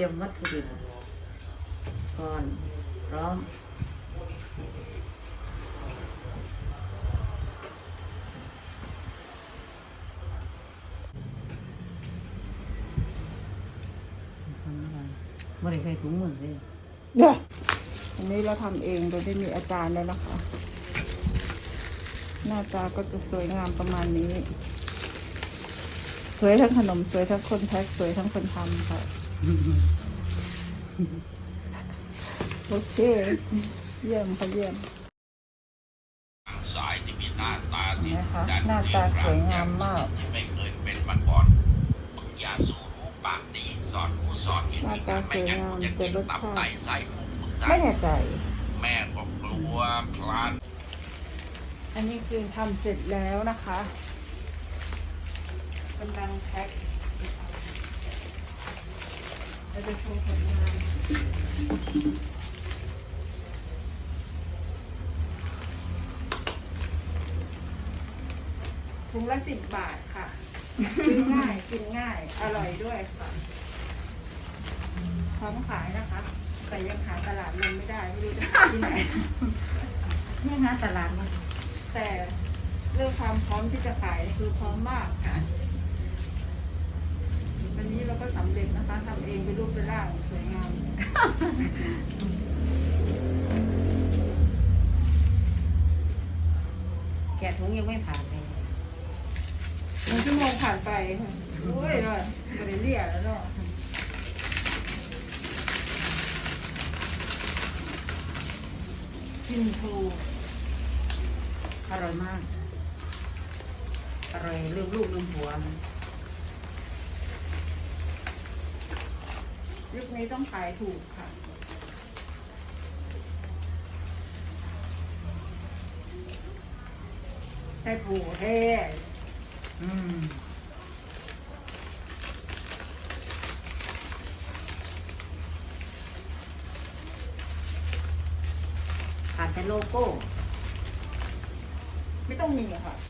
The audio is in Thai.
รียมวัตถุดิบก่อนพร้อมไรไม่ได้ใส่ถุงมือเลยเนี่ยอันนี้เราทำเองโดยไม่มีอาจารย์แล้วนะคะ หน้าตาก็จะสวยงามประมาณนี้ สวยทั้งขนมสวยทั้งคนแพ็คสวยทั้งคนทำค่ะ โอเค เยี่ยมค่ะเยี่ยมสายที่มีหน้าตาที่นะคะดันหน้าตาสวยงามมากที่ไม่เคยเป็นมาก่อนมึงอย่าสู้รู้ปากดีสอนกูสอนวิธีการไม่งั้นกูจะกินตับไตไส้พุงมึงซะไม่แน่ใจแม่ก็กลัวพลานอันนี้คือทำเสร็จแล้วนะคะกำลังแพ็ค เราจะโชว์ผลงานถุงละสิบบาทค่ะกินง่ายกินง่าย อร่อยด้วยค่ะพร้อมขายนะคะ แต่ยังหาตลาดลงไม่ได้ไม่รู้จะหาที่ไหนนี่นะตลาดมันแต่เรื่องความพร้อมที่จะขายนี่คือพร้อมมากค่ะวันนี้เราก็ สำเร็จนะคะทำเองเป็นรูปเป็นร่างสวยงาม แกะถุงยังไม่ผ่านเลยหนึ่งชั่วโมงผ่านไปค่ะโอ้ยเลยบริเลียแล้วเนาะกินทูอร่อยมาก อร่อยลืมลูกลืมผัว ยุคนี้ต้องขายถูกค่ะใช่ผูเท่อืมขาดแต่โลโก้ ไม่ต้องมีค่ะ